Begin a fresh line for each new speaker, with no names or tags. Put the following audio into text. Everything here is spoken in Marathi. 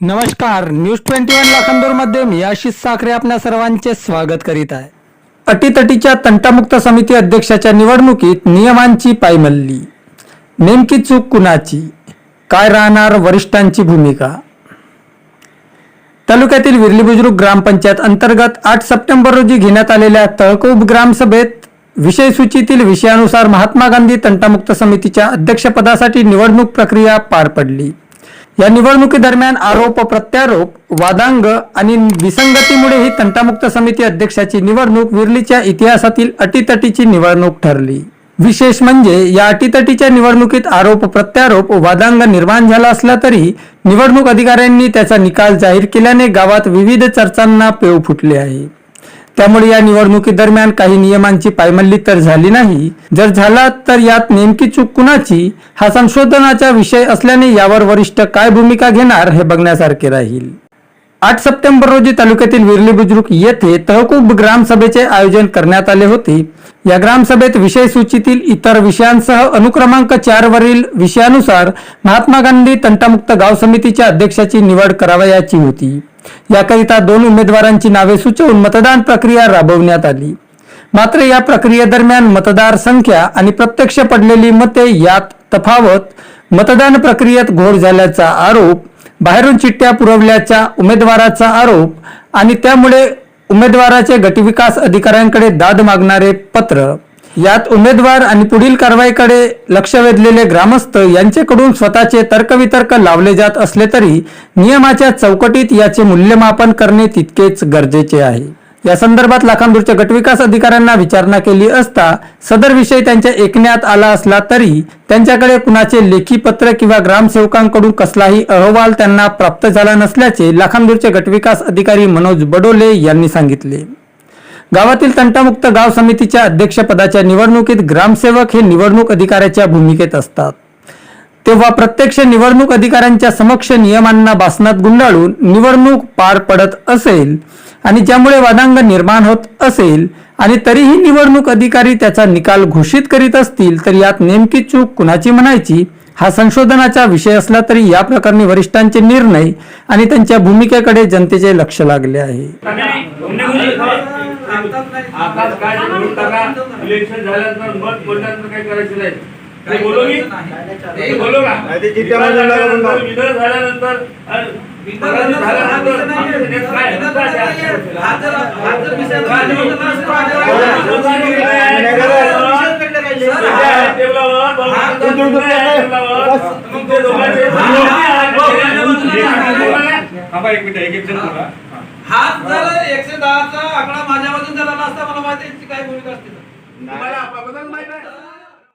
नमस्कार न्यूज ट्वेंटी वन लाखांदूरमध्ये मी आशिष साखरे आपल्या सर्वांचे स्वागत करीत आहे. अटीतटीच्या तंटामुक्त समिती अध्यक्षाच्या निवडणुकीत नियमांची पायमल्ली. नेमकी चूक कुणाची? काय राहणार वरिष्ठांची भूमिका? तालुक्यातील विरली बुजुर्ग ग्रामपंचायत अंतर्गत आठ सप्टेंबर रोजी घेण्यात आलेल्या तहकूब ग्रामसभेत विषय सूचीतील विषयानुसार महात्मा गांधी तंटामुक्त समितीच्या अध्यक्षपदासाठी निवडणूक प्रक्रिया पार पडली. या निवडणुकीदरम्यान आरोप प्रत्यारोप वादांग आणि विसंगतीमुळे ही तंटामुक्त समिती अध्यक्षाची निवडणूक विरलीच्या इतिहासातील अटीतटीची निवडणूक ठरली. विशेष म्हणजे या अटीतटीच्या निवडणुकीत आरोप प्रत्यारोप वादांग निर्माण झाला असला तरी निवडणूक अधिकाऱ्यांनी त्याचा निकाल जाहीर केल्याने गावात विविध चर्चांना पेव फुटले आहे. त्यामुळे या निवडणुकीदरम्यान काही नियमांची पायमल्ली तर झाली नाही. जर झाला तर यात नेमकी चूक कुणाची? हा संशोधनाचा विषय असल्याने यावर वरिष्ठ काय भूमिका घेणार हे बघण्यासारखे राहील. आठ सप्टेंबर रोजी तालुक्यातील विरली बुजुर्ग येथे तहकूब ग्रामसभेचे आयोजन करण्यात आले होते. या ग्रामसभेत विषय सूचीतील इतर विषयांसह अनुक्रमांक चार वरील विषयानुसार महात्मा गांधी तंटामुक्त गाव समितीच्या अध्यक्षाची निवड करावयाची होती. याकरिता दोन उमेदवारांची नावे सुचवून मतदान प्रक्रिया राबवण्यात आली. मात्र या प्रक्रियेदरम्यान मतदार संख्या आणि प्रत्यक्ष पडलेली मते यात तफावत मतदान प्रक्रियेत घोळ झाल्याचा आरोप बाहेरून चिठ्ठ्या पुरवल्याचा उमेदवाराचा आरोप आणि त्यामुळे उमेदवाराचे गटविकास अधिकाऱ्यांकडे दाद मागणारे पत्र. यात उमेदवार आणि पुढील कारवाईकडे लक्ष वेधलेले ग्रामस्थ यांच्याकडून स्वतःचे तर्कवितर्क लावले जात असले तरी नियमाच्या चौकटीत याचे मूल्यमापन करणे तितकेच गरजेचे आहे. या संदर्भात लाखांदूरच्या गटविकास अधिकाऱ्यांना विचारणा केली असता सदर विषय त्यांच्या ऐकण्यात आला असला तरी त्यांच्याकडे कुणाचे लेखी पत्र किंवा ग्रामसेवकांकडून कसलाही अहवाल त्यांना प्राप्त झाला नसल्याचे लाखांदूरचे गटविकास अधिकारी मनोज बडोले यांनी सांगितले. गावातील तंटामुक्त गाव समितीच्या अध्यक्षपदाच्या निवडणुकीत ग्रामसेवक हे निवडणूक अधिकाऱ्याच्या भूमिकेत असतात. तेव्हा प्रत्यक्ष निवडणूक अधिकाऱ्यांच्या समक्ष नियमांना बासनात गुंडाळून निवडणूक पार पडत असेल आणि ज्यामुळे वादांग निर्माण होत असेल आणि तरीही निवडणूक अधिकारी त्याचा निकाल घोषित करीत असतील तर यात नेमकी चूक कुणाची म्हणायची? हा संशोधनाचा विषय असला तरी या प्रकरणी वरिष्ठांचे निर्णय आणि त्यांच्या भूमिकेकडे जनतेचे लक्ष लागले आहे.
आकाश काय बोलू टाका इलेक्शन झाल्यानंतर मत बोलल्यानंतर काय करायचं नाही ते बोलू मी ते बोलू
चिठ्ठ्या बाजूला
झाल्यानंतर,
एक मिनिट एक एक जण बोला
हात जर एकशे दहाचा आकडा माझ्या बाजून झाला नसता मला माहिती काय भूमिका असते तर.
तुम्हाला बदल माहीत आहे